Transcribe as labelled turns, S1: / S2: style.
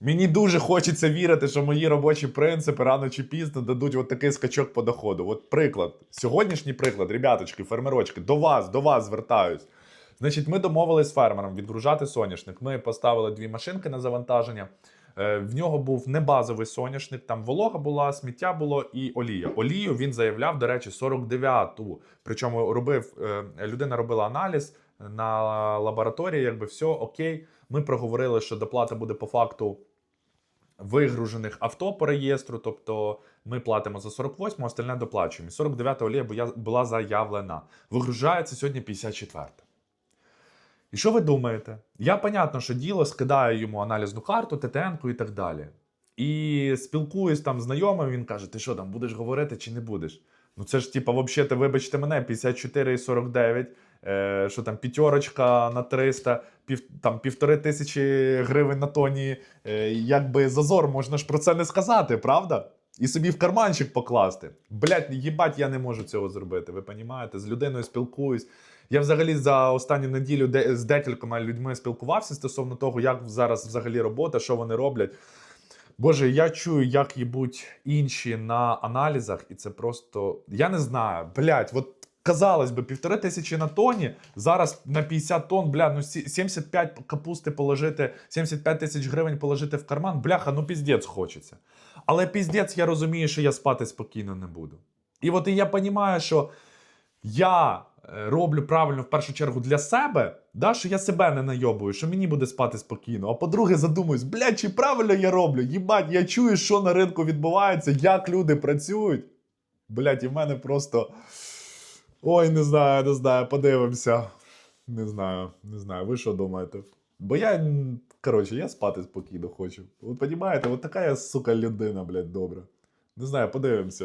S1: Мені дуже хочеться вірити, що мої робочі принципи рано чи пізно дадуть от такий скачок по доходу. От приклад, сьогоднішній приклад, ребяточки, фермерочки, до вас, до вас звертаюсь. Значить, ми домовились з фермером відгружати соняшник. Ми поставили дві машинки на завантаження. Е, В нього був не базовий соняшник, там волога була, сміття було і олія. Олію він заявляв, до речі, 49-ту. Причому робив е, людина робила аналіз на лабораторії, якби все окей. Ми проговорили, що доплата буде по факту вигружених авто по реєстру. Тобто ми платимо за 48, а остальне доплачуємо. І 49 олія була заявлена. Вигружається сьогодні 54. І що ви думаєте? Я, понятно, що діло скидаю йому аналізну карту, ТТН і так далі. І спілкуюсь там знайомим, він каже: ти що там будеш говорити чи не будеш? Ну це ж, типа, взагалі, вибачте мене, 54,49, е, що там п'ятерочка на 300, пів, там півтори тисячі гривень на тоні. Е, якби зазор, можна ж про це не сказати, правда? І собі в карманчик покласти. Блять, їбать, я не можу цього зробити. Ви розумієте? З людиною спілкуюсь. Я взагалі за останню неділю де, з декількома людьми спілкувався стосовно того, як зараз взагалі робота, що вони роблять. Боже, я чую, як їбуть інші на аналізах, і це просто. Я не знаю, блядь, от казалось би, півтори тисячі на тоні, зараз на 50 тонн, бля, ну 75 капусти положити, 75 тисяч гривень положити в карман, бляха, ну піздець хочеться. Але піздець, я розумію, що я спати спокійно не буду. І от і я розумію, що я е, роблю правильно в першу чергу для себе, да, що я себе не найобую, що мені буде спати спокійно. А по-друге, задумуюсь, блядь, чи правильно я роблю? Їбать, я чую, що на ринку відбувається, як люди працюють. Блядь, і в мене просто. Ой, не знаю, не знаю, подивимося. Не знаю, не знаю. Ви що думаєте? Бо я, коротше, я спати спокійно хочу. От розумієте, от така я, сука, людина, блядь, добра. Не знаю, подивимося.